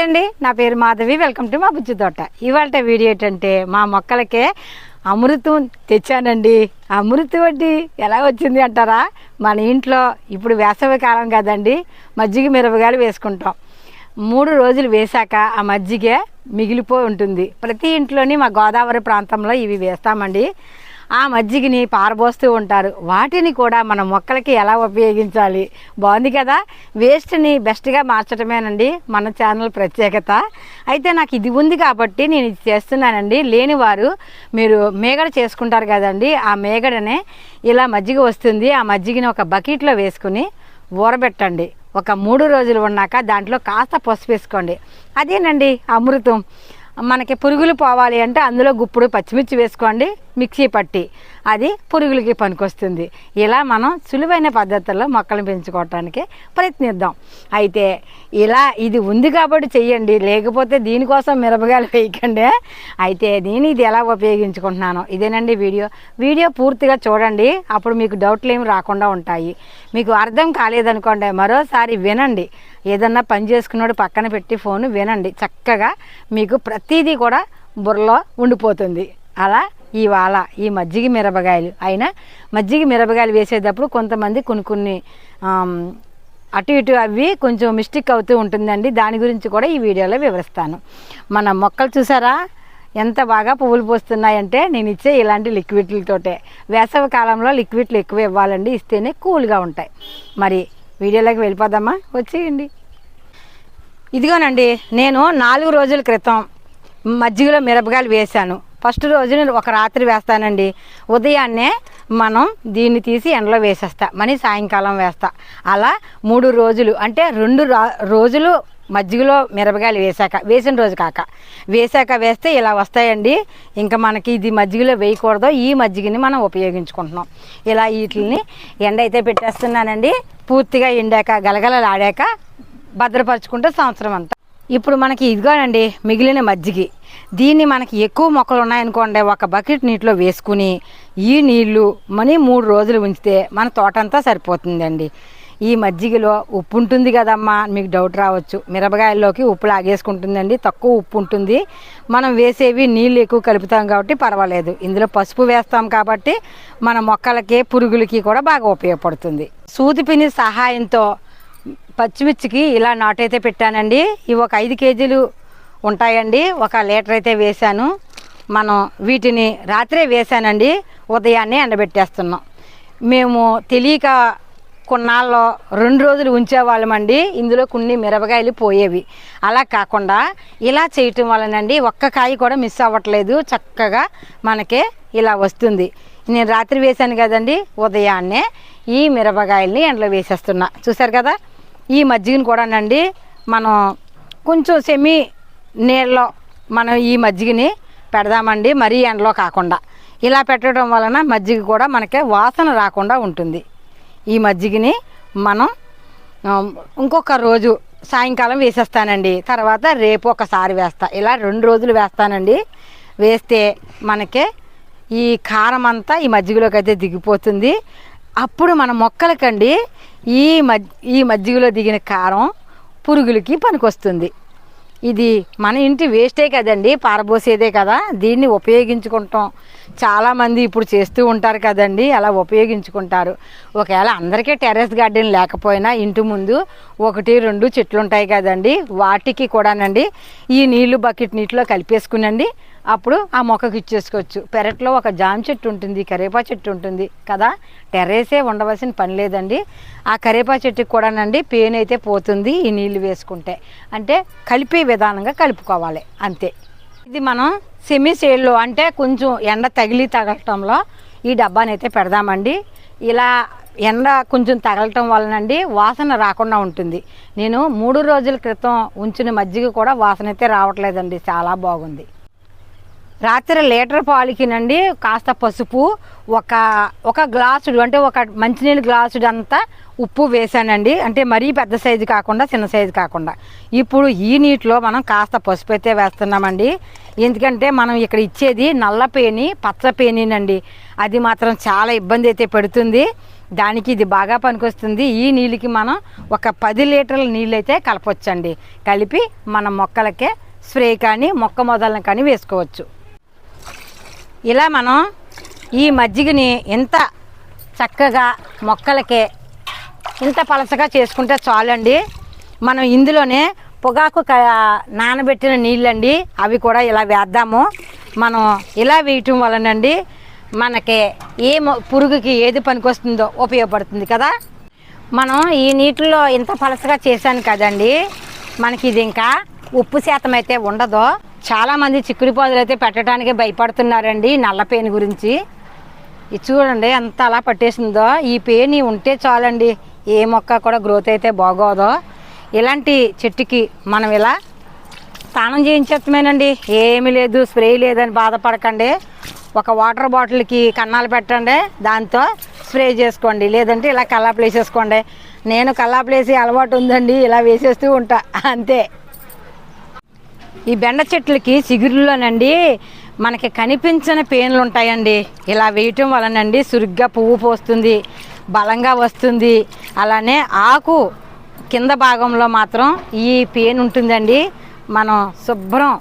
అండి నా పేరు మాధవి. వెల్కమ్ టు మా బుజ్జి తోట. ఇవాళ వీడియో ఏంటంటే మా మొక్కలకే అమృతం తెచ్చానండి. అమృతం అంటే ఎలా వచ్చింది అంటారా? మన ఇంట్లో ఇప్పుడు వేసవి కాలం కదండి మజ్జిగ మిరపకాయలు వేసుకుంటాం. మూడు రోజులు వేశాక ఆ మజ్జిగ మిగిలిపోయి ఉంటుంది. ప్రతి ఇంట్లోని మా గోదావరి ప్రాంతంలో ఇవి వేస్తామండి. ఆ మజ్జిగని పారబోస్తూ ఉంటారు. వాటిని కూడా మన మొక్కలకి ఎలా ఉపయోగించాలి? బాగుంది కదా? వేస్ట్ని బెస్ట్గా మార్చడమేనండి మన ఛానల్ ప్రత్యేకత. అయితే నాకు ఇది ఉంది కాబట్టి నేను ఇది చేస్తున్నానండి. లేని వారు మీరు మేగడ చేసుకుంటారు కదండి ఆ మేగడనే ఇలా మజ్జిగ వస్తుంది. ఆ మజ్జిగని ఒక బకెట్లో వేసుకుని ఊరబెట్టండి. ఒక మూడు రోజులు ఉన్నాక దాంట్లో కాస్త పసుపు వేసుకోండి. అదేనండి అమృతం. మనకి పురుగులు పోవాలి అంటే అందులో గుప్పుడు పచ్చిమిర్చి వేసుకోండి మిక్సీ పట్టి అది పురుగులకి పనికొస్తుంది. ఇలా మనం సులువైన పద్ధతుల్లో మొక్కలు పెంచుకోవటానికి ప్రయత్నిద్దాం. అయితే ఇలా ఇది ఉంది కాబట్టి చెయ్యండి లేకపోతే దీనికోసం మిరపకాయలు వేయకండి. అయితే నేను ఇది ఎలా ఉపయోగించుకుంటున్నాను ఇదేనండి వీడియో. వీడియో పూర్తిగా చూడండి అప్పుడు మీకు డౌట్లు ఏమి రాకుండా ఉంటాయి. మీకు అర్థం కాలేదనుకోండి మరోసారి వినండి. ఏదన్నా పని చేసుకున్నాడు పక్కన పెట్టి ఫోన్ వినండి. చక్కగా మీకు ప్రతిదీ కూడా బుర్రలో ఉండిపోతుంది. అలా ఇవాళ ఈ మజ్జిగ మిరపకాయలు. అయినా మజ్జిగ మిరపకాయలు వేసేటప్పుడు కొంతమంది కొన్ని కొన్ని అటు ఇటు అవి కొంచెం మిస్టేక్ అవుతూ ఉంటుందండి. దాని గురించి కూడా ఈ వీడియోలో వివరిస్తాను. మన మొక్కలు చూసారా? ఎంత బాగా పువ్వులు పోస్తున్నాయంటే నేను ఇచ్చే ఇలాంటి లిక్విడ్లతోటే. వేసవి కాలంలో లిక్విడ్లు ఎక్కువ ఇవ్వాలండి. ఇస్తేనే కూల్గా ఉంటాయి. మరి వీడియోలోకి వెళ్ళిపోదామా? వచ్చేయండి. ఇదిగోనండి నేను నాలుగు రోజుల క్రితం మజ్జిగలో మిరపకాయలు వేశాను. ఫస్ట్ రోజు నేను ఒక రాత్రి వేస్తానండి. ఉదయాన్నే మనం దీన్ని తీసి ఎండలో వేసేస్తా. మనీ సాయంకాలం వేస్తా. అలా మూడు రోజులు అంటే రెండు రా- రోజులు మజ్జిగలో మిరపకాయలు వేశాక వేసిన రోజు కాక. వేశాక వేస్తే ఇలా వస్తాయండి. ఇంకా మనకి ఇది మజ్జిగలో వేయకూడదు. ఈ మజ్జిగని మనం ఉపయోగించుకుంటున్నాం. ఇలా వీటిని ఎండ అయితే పెట్టేస్తున్నానండి. పూర్తిగా ఎండాక గలగలలాడాక భద్రపరచుకుంటే సంవత్సరం అంతా ఇప్పుడు మనకి ఇదిగోనండి మిగిలిన మజ్జిగి. దీన్ని మనకి ఎక్కువ మొక్కలు ఉన్నాయనుకోండి ఒక బకెట్ నీటిలో వేసుకుని ఈ నీళ్ళు మనీ మూడు రోజులు ఉంచితే మన తోటంతా సరిపోతుందండి. ఈ మజ్జిగలో ఉప్పు ఉంటుంది కదమ్మా మీకు డౌట్ రావచ్చు. మిరపకాయల్లోకి ఉప్పు లాగేసుకుంటుందండి తక్కువ ఉప్పు ఉంటుంది. మనం వేసేవి నీళ్ళు ఎక్కువ కలుపుతాం కాబట్టి పర్వాలేదు. ఇందులో పసుపు వేస్తాం కాబట్టి మన మొక్కలకి పురుగులకి కూడా బాగా ఉపయోగపడుతుంది. సూది పిని సహాయంతో పచ్చిమిర్చికి ఇలా నాటైతే పెట్టానండి. ఇవి ఒక ఐదు కేజీలు ఉంటాయండి. ఒక లీటర్ అయితే వేశాను. మనం వీటిని రాత్రే వేశానండి. ఉదయాన్నే ఎండబెట్టేస్తున్నాం. మేము తెలియక కొన్నాళ్ళు రెండు రోజులు ఉంచేవాళ్ళమండి. ఇందులో కొన్ని మిరపకాయలు పోయేవి. అలా కాకుండా ఇలా చేయటం వలనండి ఒక్క కాయ కూడా మిస్ అవ్వట్లేదు. చక్కగా మనకే ఇలా వస్తుంది. నేను రాత్రి వేశాను కదండి. ఉదయాన్నే ఈ మిరపకాయల్ని ఎండలో వేసేస్తున్నా. చూసారు కదా? ఈ మజ్జిగను కూడానండి మనం కొంచెం సెమీ నీళ్ళలో మనం ఈ మజ్జిగని పెడదామండి మరీ ఎండలో కాకుండా. ఇలా పెట్టడం వలన మజ్జిగ కూడా మనకి వాసన రాకుండా ఉంటుంది. ఈ మజ్జిగని మనం ఇంకొక రోజు సాయంకాలం వేసేస్తానండి. తర్వాత రేపు ఒకసారి వేస్తా. ఇలా రెండు రోజులు వేస్తానండి. వేస్తే మనకి ఈ కారం అంతా ఈ మజ్జిగలోకి అయితే దిగిపోతుంది. అప్పుడు మన మొక్కలకండి ఈ మజ్ ఈ మజ్జిగలో దిగిన కారం పురుగులకి పనికొస్తుంది. ఇది మన ఇంటి వేస్టే కదండి పారబోసేదే కదా. దీన్ని ఉపయోగించుకుంటాం. చాలామంది ఇప్పుడు చేస్తూ ఉంటారు కదండి అలా ఉపయోగించుకుంటారు. ఒకవేళ అందరికీ టెర్రస్ గార్డెన్ లేకపోయినా ఇంటి ముందు ఒకటి రెండు చెట్లు ఉంటాయి కదండి వాటికి కూడానండి ఈ నీళ్ళు బకెట్ నీటిలో కలిపేసుకునండి అప్పుడు ఆ మొక్కకి ఇచ్చేసుకోవచ్చు. పెరట్లో ఒక జామ చెట్టు ఉంటుంది కరేపా చెట్టు ఉంటుంది కదా? టెర్రేసే ఉండవలసిన పని లేదండి. ఆ కరేపా చెట్టుకి కూడానండి పేను అయితే పోతుంది ఈ నీళ్ళు వేసుకుంటే. అంటే కలిపే విధానంగా కలుపుకోవాలి అంతే. ఇది మనం సెమీ సేల్లో అంటే కొంచెం ఎండ తగిలి తగలటంలో ఈ డబ్బానైతే పెడదామండి. ఇలా ఎండ కొంచెం తగలటం వలనండి వాసన రాకుండా ఉంటుంది. నేను మూడు రోజుల క్రితం ఉంచిన మజ్జిగ కూడా వాసన అయితే రావట్లేదండి చాలా బాగుంది. రాత్రి లీటర్ పాలకినండి కాస్త పసుపు ఒక ఒక గ్లాసుడు అంటే ఒక మంచినీళ్ళు గ్లాసుడు అంతా ఉప్పు వేసానండి అంటే మరీ పెద్ద సైజు కాకుండా చిన్న సైజు కాకుండా. ఇప్పుడు ఈ నీటిలో మనం కాస్త పసుపు అయితే వేస్తున్నామండి. ఎందుకంటే మనం ఇక్కడ ఇచ్చేది నల్ల పేని పచ్చ పేనినండి. అది మాత్రం చాలా ఇబ్బంది అయితే పెడుతుంది. దానికి ఇది బాగా పనికొస్తుంది. ఈ నీళ్ళకి మనం ఒక పది లీటర్ల నీళ్ళు అయితే కలపొచ్చండి. కలిపి మన మొక్కలకే స్ప్రే కానీ మొక్క మొదలను కానీ వేసుకోవచ్చు. ఇలా మనం ఈ మజ్జిగని ఇంత చక్కగా మొక్కలకి ఇంత పలసగా చేసుకుంటే చాలండి. మనం ఇందులోనే పొగాకు నానబెట్టిన నీళ్ళండి అవి కూడా ఇలా వేద్దాము. మనం ఇలా వేయటం వలనండి మనకి ఏ పురుగుకి ఏది పనికొస్తుందో ఉపయోగపడుతుంది కదా. మనం ఈ నీటిలో ఇంత పలసగా చేశాను కదండి మనకి ఇది ఇంకా ఉప్పు శాతం అయితే ఉండదు. చాలామంది చిక్కుడు పాదులు అయితే పెట్టడానికి భయపడుతున్నారండి నల్ల పేను గురించి. ఇది చూడండి ఎంత అలా పట్టేసిందో. ఈ పేని ఉంటే చాలండి. ఏ మొక్క కూడా గ్రోత్ అయితే బాగోదో. ఇలాంటి చెట్టుకి మనం ఇలా స్నానం చేయించేస్తామేనండి ఏమీ లేదు స్ప్రే లేదని బాధపడకండి. ఒక వాటర్ బాటిల్కి కన్నాలు పెట్టండి. దాంతో స్ప్రే చేసుకోండి. లేదంటే ఇలా కల్లాపులు వేసేసుకోండి. నేను కల్లాపులు వేసి అలవాటు ఉందండి. ఇలా వేసేస్తూ ఉంటా. అంతే. ఈ బెండ చెట్లకి చిగురులోనండి మనకి కనిపించని పేనులు ఉంటాయండి ఇలా వేయటం వలనండి సురుగ్గా పువ్వు పోస్తుంది బలంగా వస్తుంది. అలానే ఆకు కింద భాగంలో మాత్రం ఈ పేన్ ఉంటుందండి మనం శుభ్రం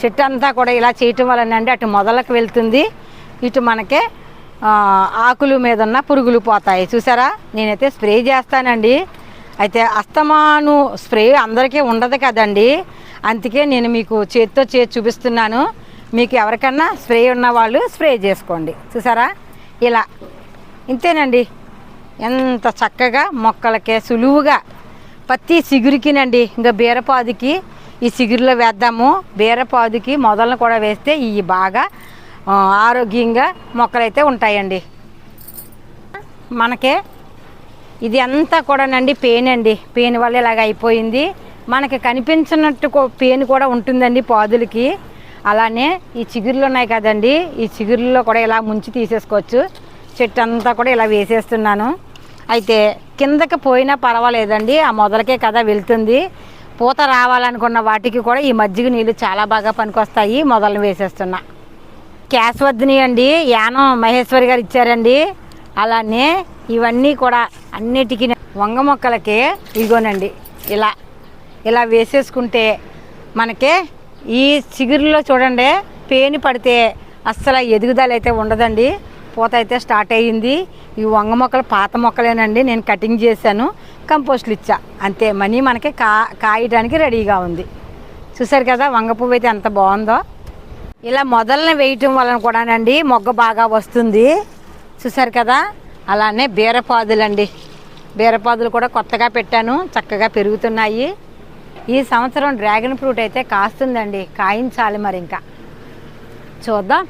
చెట్టు అంతా కూడా ఇలా చేయటం వలనండి అటు మొదలకు వెళ్తుంది. ఇటు మనకే ఆకులు మీద ఉన్న పురుగులు పోతాయి. చూసారా? నేనైతే స్ప్రే చేస్తానండి. అయితే అస్తమాను స్ప్రే అందరికీ ఉండదు కదండి. అందుకే నేను మీకు చేతితో చేతి చూపిస్తున్నాను. మీకు ఎవరికన్నా స్ప్రే ఉన్న వాళ్ళు స్ప్రే చేసుకోండి. చూసారా? ఇలా. ఇంతేనండి. ఎంత చక్కగా మొక్కలకే సులువుగా. ప్రతి చిగురికినండి ఇంకా బీరపాదుకి ఈ చిగురులో వేద్దాము. బీరపాదుకి మొదలను కూడా వేస్తే ఇవి బాగా ఆరోగ్యంగా మొక్కలైతే ఉంటాయండి. మనకే ఇది అంతా కూడానండి పెయిన్ అండి. పెయిన్ వల్ల ఇలాగ అయిపోయింది. మనకి కనిపించినట్టు పేను పెయిన్ కూడా ఉంటుందండి పాదులకి. అలానే ఈ చిగుర్లు ఉన్నాయి కదండి ఈ చిగురుల్లో కూడా ఇలా ముంచి తీసేసుకోవచ్చు. చెట్టు అంతా కూడా ఇలా వేసేస్తున్నాను. అయితే కిందకి పోయినా పర్వాలేదండి ఆ మొదలకే కదా వెళ్తుంది. పూత రావాలనుకున్న వాటికి కూడా ఈ మజ్జిగ నీళ్ళు చాలా బాగా పనికొస్తాయి మొదలు వేసేస్తున్నా. క్యాష్ అండి యానం మహేశ్వరి గారు ఇచ్చారండి. అలానే ఇవన్నీ కూడా అన్నిటికీ వంగ మొక్కలకి ఇగోనండి ఇలా ఇలా వేసేసుకుంటే మనకి ఈ చిగురులో చూడండి పేని పడితే అస్సలు ఎదుగుదల అయితే ఉండదండి. పూత అయితే స్టార్ట్ అయ్యింది. ఈ వంగ మొక్కలు పాత మొక్కలేనండి నేను కటింగ్ చేశాను కంపోస్ట్లు ఇచ్చా. అంతే మనీ మనకి కా కాయడానికి రెడీగా ఉంది. చూసారు కదా వంగ పువ్వు అయితే ఎంత బాగుందో. ఇలా మొదలన వేయటం వలన కూడానండి మొగ్గ బాగా వస్తుంది. చూసారు కదా అలానే బీరపాదులండి. బీరపాదులు కూడా కొత్తగా పెట్టాను చక్కగా పెరుగుతున్నాయి. ఈ సంవత్సరం డ్రాగన్ ఫ్రూట్ అయితే కాస్తుందండి. కాయించాలి మరి ఇంకా. చూద్దాం.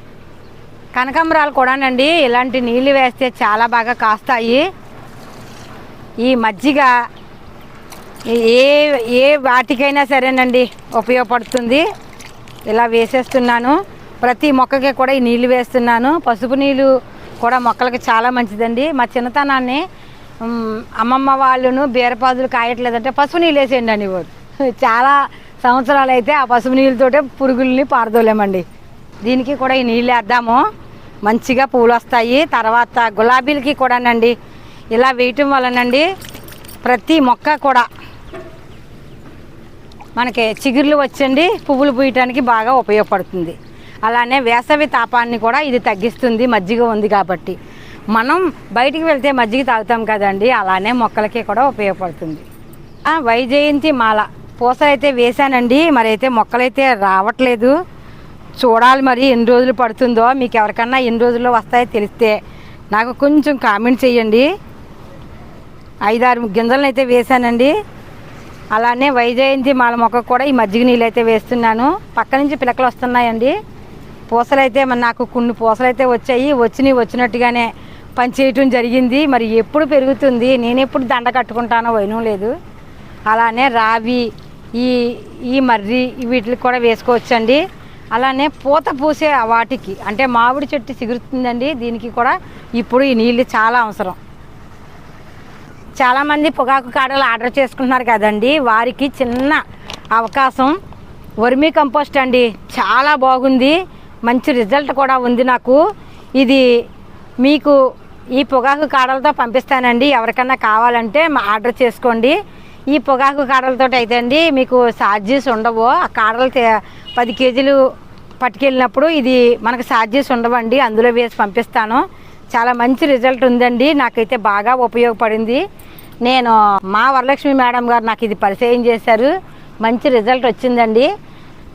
కనకాంబరాలు కూడానండి ఇలాంటి నీళ్ళు వేస్తే చాలా బాగా కాస్తాయి. ఈ మజ్జిగ ఏ ఏ వాటికైనా సరేనండి ఉపయోగపడుతుంది. ఇలా వేసేస్తున్నాను. ప్రతి మొక్కకి కూడా ఈ నీళ్ళు వేస్తున్నాను. పసుపు నీళ్ళు కూడా మొక్కలకి చాలా మంచిదండి. మా చిన్నతనాన్ని అమ్మమ్మ వాళ్ళను బీరపాదులు కాయట్లేదంటే పసుపు నీళ్ళు వేసేయండి అని వారు చాలా సంవత్సరాలు అయితే ఆ పసుపు నీళ్ళతోటే పురుగుల్ని పారదోలేమండి. దీనికి కూడా ఈ నీళ్ళు వేద్దాము మంచిగా పూలు వస్తాయి. తర్వాత గులాబీలకి కూడానండి. ఇలా వేయటం వలనండి ప్రతి మొక్క కూడా మనకి చిగుర్లు వచ్చండి పువ్వులు పూయటానికి బాగా ఉపయోగపడుతుంది. అలానే వేసవి తాపాన్ని కూడా ఇది తగ్గిస్తుంది మజ్జిగ ఉంది కాబట్టి. మనం బయటికి వెళ్తే మజ్జిగ తాగుతాం కదండి అలానే మొక్కలకి కూడా ఉపయోగపడుతుంది. వైజయంతి మాల పూసలు అయితే వేశానండి మరి అయితే మొక్కలైతే రావట్లేదు. చూడాలి మరి ఎన్ని రోజులు పడుతుందో మీకు ఎవరికన్నా ఎన్ని రోజుల్లో వస్తాయో తెలిస్తే నాకు కొంచెం కామెంట్ చేయండి. ఐదారు గింజలను అయితే వేశానండి. అలానే వైజయంతి మాల మొక్కకు కూడా ఈ మజ్జిగ నీళ్ళు అయితే వేస్తున్నాను. పక్క నుంచి పిలకలు వస్తున్నాయండి. పూసలు అయితే మరి నాకు కొన్ని పూసలు అయితే వచ్చాయి. వచ్చినవి వచ్చినట్టుగానే పని చేయటం జరిగింది. మరి ఎప్పుడు పెరుగుతుంది? నేను ఎప్పుడు దండ కట్టుకుంటానో వైనం లేదు. అలానే రావి ఈ ఈ మర్రి వీటికి కూడా వేసుకోవచ్చండి. అలానే పూత పూసే వాటికి అంటే మామిడి చెట్టు సిగురుతుందండి దీనికి కూడా ఇప్పుడు ఈ నీళ్ళు చాలా అవసరం. చాలామంది పొగాకు కాడలు ఆర్డర్ చేసుకుంటున్నారు కదండి వారికి చిన్న అవకాశం. వర్మీ కంపోస్ట్ అండి చాలా బాగుంది మంచి రిజల్ట్ కూడా ఉంది నాకు. ఇది మీకు ఈ పొగాకు కాడలతో పంపిస్తానండి ఎవరికన్నా కావాలంటే మా ఆర్డర్ చేసుకోండి. ఈ పొగాకు కాడలతో అయితే అండి మీకు ఛార్జెస్ ఉండవు. ఆ కాడలు పది కేజీలు పట్టుకెళ్ళినప్పుడు ఇది మనకు ఛార్జెస్ ఉండవండి. అందులో వేసి పంపిస్తాను. చాలా మంచి రిజల్ట్ ఉందండి. నాకైతే బాగా ఉపయోగపడింది. నేను మా వరలక్ష్మి మేడం గారు నాకు ఇది పరిచయం చేశారు. మంచి రిజల్ట్ వచ్చిందండి.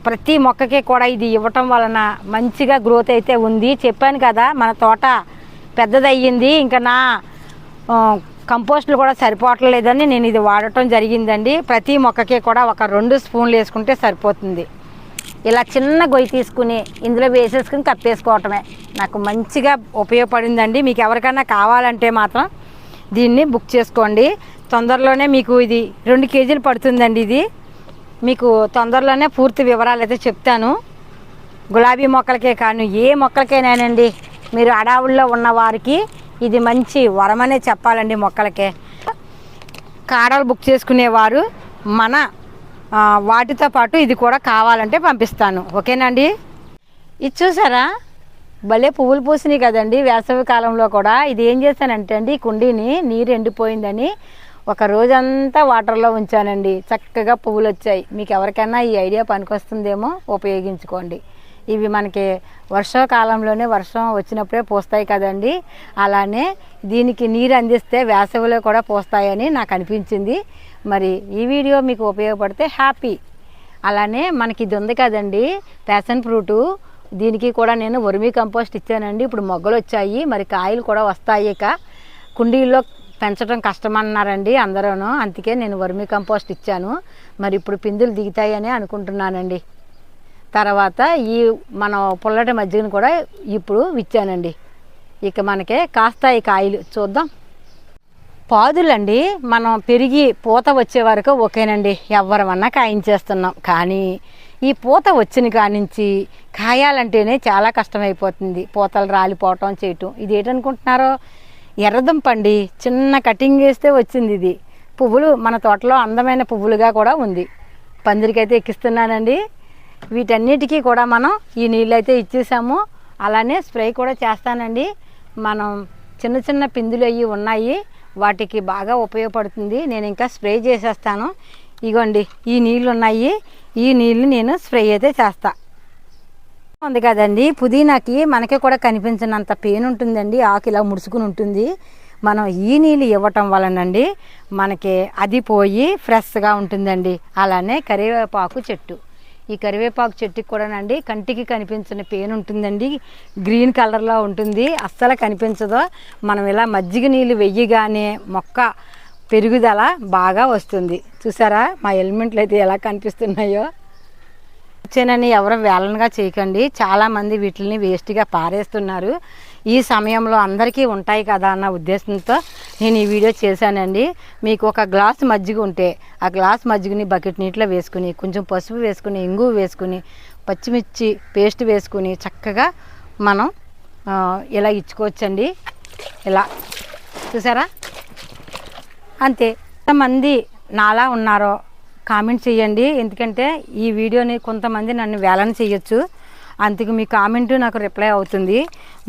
ప్రతి మొక్కకి కూడా ఇది ఇవ్వటం వలన మంచిగా గ్రోత్ అయితే ఉంది. చెప్పాను కదా మన తోట పెద్దదయ్యింది. ఇంకా నా కంపోస్ట్లు కూడా సరిపోవట్లేదని నేను ఇది వాడటం జరిగిందండి. ప్రతి మొక్కకి కూడా ఒక రెండు స్పూన్లు వేసుకుంటే సరిపోతుంది. ఇలా చిన్న గొయ్యి తీసుకుని ఇందులో వేసేసుకుని కప్పేసుకోవటమే. నాకు మంచిగా ఉపయోగపడిందండి. మీకు ఎవరికైనా కావాలంటే మాత్రం దీన్ని బుక్ చేసుకోండి. తొందరలోనే మీకు ఇది రెండు కేజీలు పడుతుందండి ఇది. మీకు తొందరలోనే పూర్తి వివరాలు అయితే చెప్తాను. గులాబీ మొక్కలకే కాను ఏ మొక్కలకైనానండి? మీరు అడావుల్లో ఉన్న వారికి ఇది మంచి వరమనే చెప్పాలండి మొక్కలకే. కాడలు బుక్ చేసుకునేవారు. మన వాటితో పాటు ఇది కూడా కావాలంటే పంపిస్తాను. ఓకేనండి? ఇది చూసారా? భలే పువ్వులు పూసినాయి కదండి వేసవి కాలంలో కూడా. ఇది ఏం చేశానంటే అండి కుండీని నీరు ఎండిపోయిందని ఒక రోజంతా వాటర్లో ఉంచానండి. చక్కగా పువ్వులు వచ్చాయి మీకు ఎవరికైనా ఈ ఐడియా పనికొస్తుందేమో ఉపయోగించుకోండి. ఇవి మనకి వర్షాకాలంలోనే వర్షం వచ్చినప్పుడే పూస్తాయి కదండి. అలానే దీనికి నీరు అందిస్తే వేసవిలో కూడా పూస్తాయని నాకు అనిపించింది. మరి ఈ వీడియో మీకు ఉపయోగపడితే హ్యాపీ. అలానే మనకి ఇది ఉంది కదండి ప్యాషన్ ఫ్రూటు దీనికి కూడా నేను వర్మీ కంపోస్ట్ ఇచ్చానండి. ఇప్పుడు మొగ్గలు వచ్చాయి మరి కాయలు కూడా వస్తాయి ఇక. కుండీల్లో పెంచడం కష్టమన్నారండి అందరూను. అందుకే నేను వర్మీ కంపోస్ట్ ఇచ్చాను. మరి ఇప్పుడు పిందులు దిగుతాయని అనుకుంటున్నానండి. తర్వాత ఈ మన పుల్లటి మజ్జిగను కూడా ఇప్పుడు ఇచ్చానండి ఇక మనకి కాస్తాయి కాయలు చూద్దాం. పాదులండి మనం పెరిగి పూత వచ్చే వరకు ఓకేనండి ఎవరమన్నా కాయించేస్తున్నాం. కానీ ఈ పూత వచ్చిన కానించి కాయాలంటేనే చాలా కష్టమైపోతుంది. పూతలు రాలిపోవటం చేయటం. ఇది ఏంటనుకుంటున్నారో ఎర్రదుంపండి. చిన్న కటింగ్ వేస్తే వచ్చింది ఇది. పువ్వులు మన తోటలో అందమైన పువ్వులుగా కూడా ఉంది. పందిరికైతే ఎక్కిస్తున్నానండి. వీటన్నిటికీ కూడా మనం ఈ నీళ్ళు అయితే ఇచ్చేసాము. అలానే స్ప్రే కూడా చేస్తానండి. మనం చిన్న చిన్న పిందులు అవి ఉన్నాయి. వాటికి బాగా ఉపయోగపడుతుంది. నేను ఇంకా స్ప్రే చేసేస్తాను. ఇగోండి ఈ నీళ్ళు ఉన్నాయి ఈ నీళ్ళు నేను స్ప్రే అయితే చేస్తా. ఉంది కదండి. పుదీనాకి మనకి కూడా కనిపించినంత పెయిన్ ఉంటుందండి. ఆకు ఇలా ముడుచుకుని ఉంటుంది. మనం ఈ నీళ్ళు ఇవ్వటం వలనండి మనకి అది పోయి ఫ్రెష్గా ఉంటుందండి. అలానే కరివేపాకు చెట్టు. ఈ కరివేపాకు చెట్టుకి కూడానండి కంటికి కనిపించిన పెయిన్ ఉంటుందండి. గ్రీన్ కలర్లో ఉంటుంది. అస్సలు కనిపించదు. మనం ఇలా మజ్జిగ నీళ్ళు వెయ్యగానే మొక్క పెరుగుదల బాగా వస్తుంది. చూసారా? మా ఎలిమెంట్లు అయితే ఎలా కనిపిస్తున్నాయో. వచ్చేనని ఎవరు వేలనగా చేయకండి. చాలామంది వీటిని వేస్ట్గా పారేస్తున్నారు. ఈ సమయంలో అందరికీ ఉంటాయి కదా అన్న ఉద్దేశంతో నేను ఈ వీడియో చేశానండి. మీకు ఒక గ్లాస్ మజ్జిగ ఉంటే ఆ గ్లాస్ మజ్జిగని బకెట్ నీటిలో వేసుకుని కొంచెం పసుపు వేసుకుని ఇంగు వేసుకుని పచ్చిమిర్చి పేస్ట్ వేసుకుని చక్కగా మనం ఇలా ఇచ్చుకోవచ్చండి. ఇలా. చూసారా? అంతే. ఎంతమంది నాలా ఉన్నారో కామెంట్ చేయండి. ఎందుకంటే ఈ వీడియోని కొంతమంది నన్ను వేలన చేయొచ్చు. అందుకు మీ కామెంట్ నాకు రిప్లై అవుతుంది.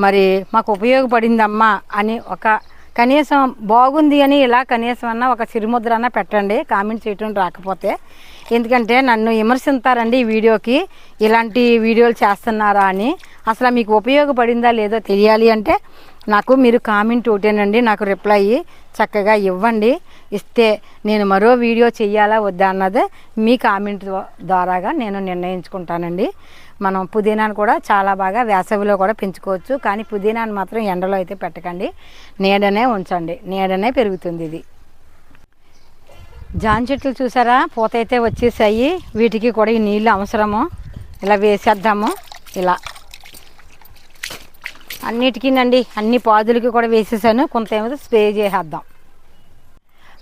మరి మాకు ఉపయోగపడిందమ్మా అని ఒక కనీసం బాగుంది అని ఇలా కనీసం అన్న ఒక సిరిముద్ర అన్న పెట్టండి కామెంట్ చేయటం రాకపోతే. ఎందుకంటే నన్ను విమర్శిస్తారండి ఈ వీడియోకి ఇలాంటి వీడియోలు చేస్తున్నారా అని. అసలు మీకు ఉపయోగపడిందా లేదో తెలియాలి అంటే నాకు మీరు కామెంట్ ఒకటేనండి నాకు రిప్లై చక్కగా ఇవ్వండి. ఇస్తే నేను మరో వీడియో చెయ్యాలా వద్దా అన్నది మీ కామెంట్ ద్వారాగా నేను నిర్ణయించుకుంటానండి. మనం పుదీనాను కూడా చాలా బాగా వేసవిలో కూడా పెంచుకోవచ్చు. కానీ పుదీనాను మాత్రం ఎండలో అయితే పెట్టకండి. నీడనే ఉంచండి. నీడనే పెరుగుతుంది ఇది. జాన్ చెట్లు చూసారా? పూత అయితే వచ్చేసాయి. వీటికి కూడా ఈ నీళ్ళు అవసరము. ఇలా వేసేద్దాము. ఇలా. అన్నిటికీనండి అన్ని పాదులకి కూడా వేసేసాను. కొంత ఏమో స్ప్రే చేసేద్దాం.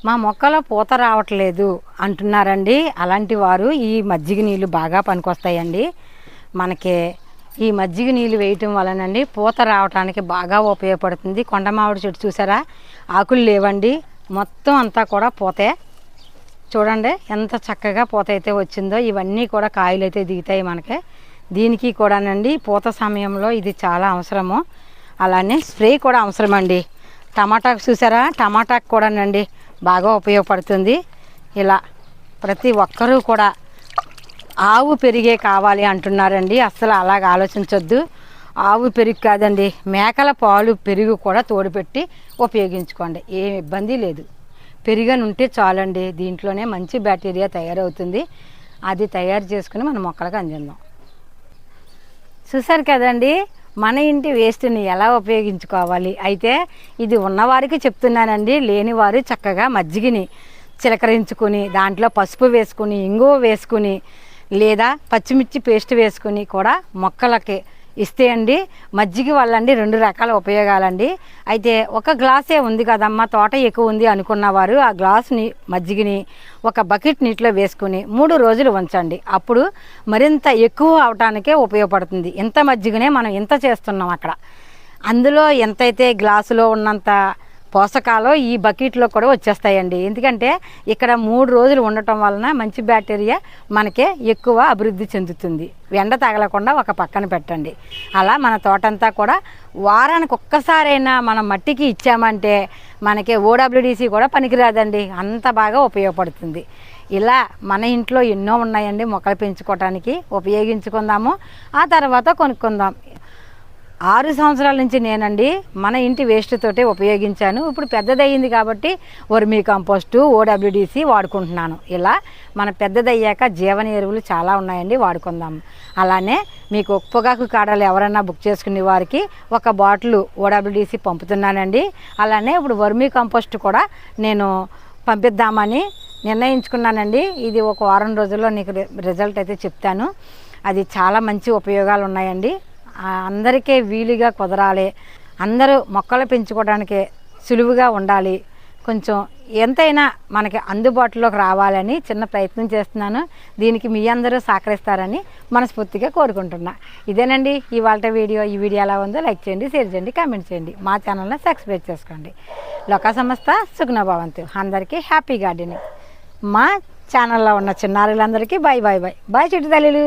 మా మొక్కలో పూత రావట్లేదు అంటున్నారండి. అలాంటి వారు ఈ మజ్జిగ నీళ్ళు బాగా పనికొస్తాయండి. మనకి ఈ మజ్జిగ నీళ్ళు వేయటం వలనండి పూత రావడానికి బాగా ఉపయోగపడుతుంది. కొండమావిడి చెట్టు చూసారా? ఆకులు లేవండి. మొత్తం అంతా కూడా పోతే. చూడండి ఎంత చక్కగా పూత అయితే వచ్చిందో. ఇవన్నీ కూడా కాయలు అయితే దిగుతాయి మనకి. దీనికి కూడానండి పూత సమయంలో ఇది చాలా అవసరము. అలానే స్ప్రే కూడా అవసరమండి. టమాటాకు చూసారా? టమాటాకు కూడానండి బాగా ఉపయోగపడుతుంది. ఇలా ప్రతి ఒక్కరూ కూడా ఆవు పెరిగే కావాలి అంటున్నారండి. అస్సలు అలాగ ఆలోచించొద్దు. ఆవు పెరుగు కాదండి మేకల పాలు పెరుగు కూడా తోడుపెట్టి ఉపయోగించుకోండి. ఏ ఇబ్బంది లేదు. పెరుగని ఉంటే చాలండి. దీంట్లోనే మంచి బ్యాక్టీరియా తయారవుతుంది. అది తయారు చేసుకుని మన మొక్కలకు అందిద్దాం చూసారు కదండి? మన ఇంటి వేస్ట్ని ఎలా ఉపయోగించుకోవాలి? అయితే ఇది ఉన్నవారికి చెప్తున్నానండి. లేనివారు చక్కగా మజ్జిగని చిలకరించుకుని దాంట్లో పసుపు వేసుకుని ఇంగువ వేసుకుని లేదా పచ్చిమిర్చి పేస్ట్ వేసుకుని కూడా మొక్కలకి ఇస్తే అండి మజ్జిగ వల్ల అండి రెండు రకాల ఉపయోగాలండి. అయితే ఒక గ్లాసే ఉంది కదమ్మా తోట ఎక్కువ ఉంది అనుకున్నవారు ఆ గ్లాసుని మజ్జిగని ఒక బకెట్ నీటిలో వేసుకుని మూడు రోజులు ఉంచండి. అప్పుడు మరింత ఎక్కువ అవటానికే ఉపయోగపడుతుంది. ఇంత మజ్జిగనే మనం ఇంత చేస్తున్నాం అక్కడ. అందులో ఎంతైతే గ్లాసులో ఉన్నంత పోషకాలు ఈ బకెట్లో కూడా వచ్చేస్తాయండి. ఎందుకంటే ఇక్కడ మూడు రోజులు ఉండటం వలన మంచి బ్యాక్టీరియా మనకే ఎక్కువ అభివృద్ధి చెందుతుంది. ఎండ తగలకుండా ఒక పక్కన పెట్టండి. అలా మన తోటంతా కూడా వారానికి ఒక్కసారైనా మనం మట్టికి ఇచ్చామంటే మనకి ఓడబ్ల్యూడిసి కూడా పనికిరాదండి. అంత బాగా ఉపయోగపడుతుంది. ఇలా మన ఇంట్లో ఎన్నో ఉన్నాయండి. మొక్కలు పెంచుకోవటానికి ఉపయోగించుకుందాము. ఆ తర్వాత కొనుక్కుందాం. ఆరు సంవత్సరాల నుంచి నేనండి మన ఇంటి వేస్ట్ తోటే ఉపయోగించాను. ఇప్పుడు పెద్దదయ్యింది కాబట్టి వర్మీ కంపోస్టు ఓడబ్ల్యూడిసి వాడుకుంటున్నాను. ఇలా మన పెద్దదయ్యాక జీవన ఎరువులు చాలా ఉన్నాయండి వాడుకుందాం. అలానే మీకు పొగాకు కాడలు ఎవరైనా బుక్ చేసుకునే వారికి ఒక బాటిల్ ఓడబ్ల్యూడిసి పంపుతున్నానండి. అలానే ఇప్పుడు వర్మీ కంపోస్ట్ కూడా నేను పంపిద్దామని నిర్ణయించుకున్నానండి. ఇది ఒక వారం రోజుల్లో నీకు రి- రిజల్ట్ అయితే చెప్తాను. అది చాలా మంచి ఉపయోగాలు ఉన్నాయండి అందరికీ వీలుగా కుదరాలి. అందరూ మొక్కలు పెంచుకోవడానికి సులువుగా ఉండాలి. కొంచెం ఎంతైనా మనకి అందుబాటులోకి రావాలని చిన్న ప్రయత్నం చేస్తున్నాను. దీనికి మీ అందరూ సహకరిస్తారని మనస్ఫూర్తిగా కోరుకుంటున్నా. ఇదేనండి ఇవాళ వీడియో. ఈ వీడియో ఎలా ఉందో లైక్ చేయండి షేర్ చేయండి కామెంట్ చేయండి. మా ఛానల్ని సబ్స్క్రైబ్ చేసుకోండి. లోక సంస్థ సుగ్నభవంతు అందరికీ హ్యాపీ గార్డెనింగ్. మా ఛానల్లో ఉన్న చిన్నారులందరికీ బాయ్ బాయ్ బాయ్ బాయ్ చిట్టు తల్లిలు